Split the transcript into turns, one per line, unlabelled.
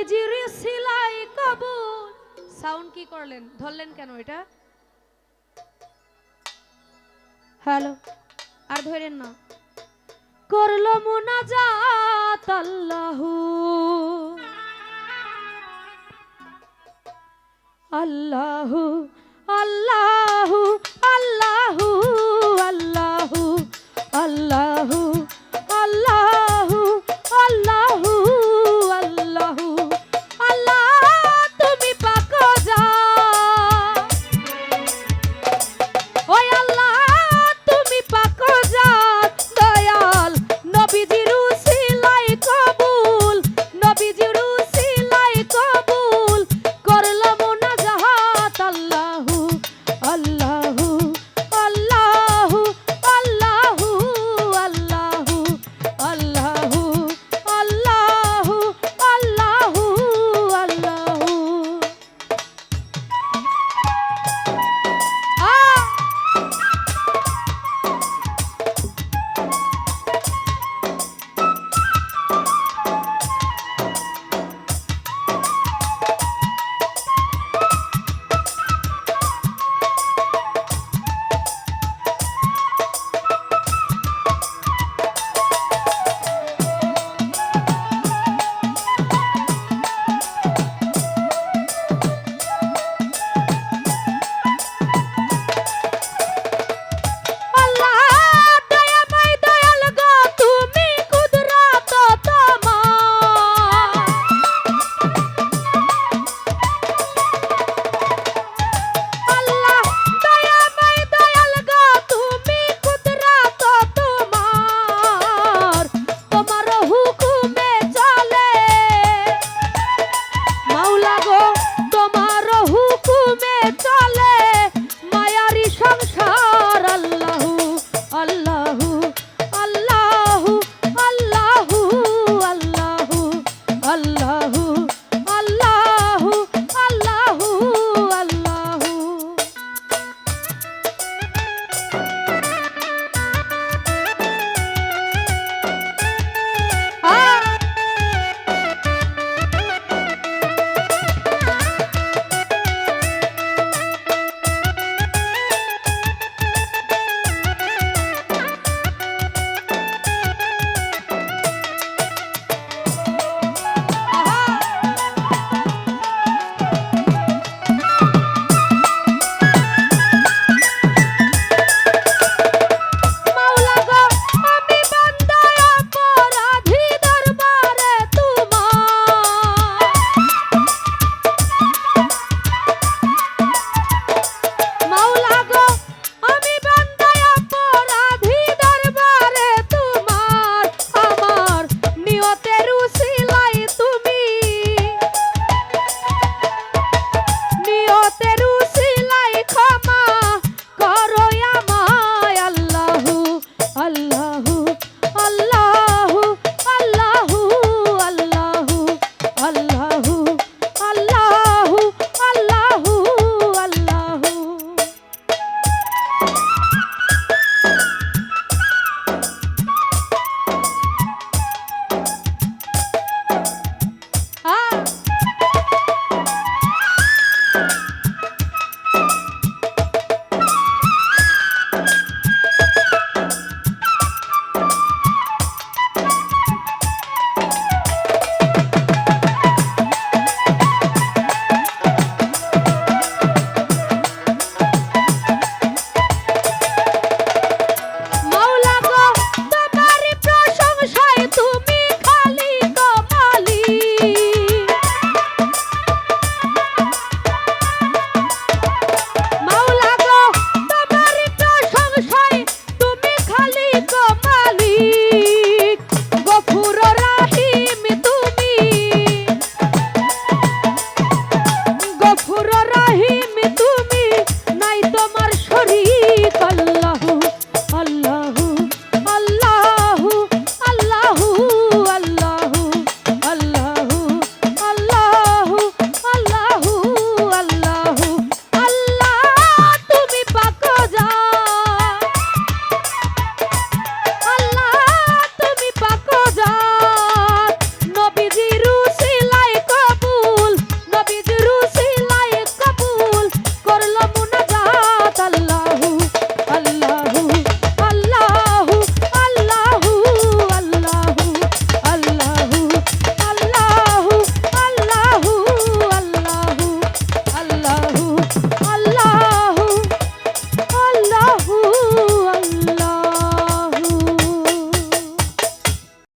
নবীজির সিলাই কবুল। সাউন্ড কি করলেন? ধরলেন কেন এটা? হ্যালো, আর ধরেন না। করল মোনাজাত আল্লাহু। আল্লাহু, আল্লাহ।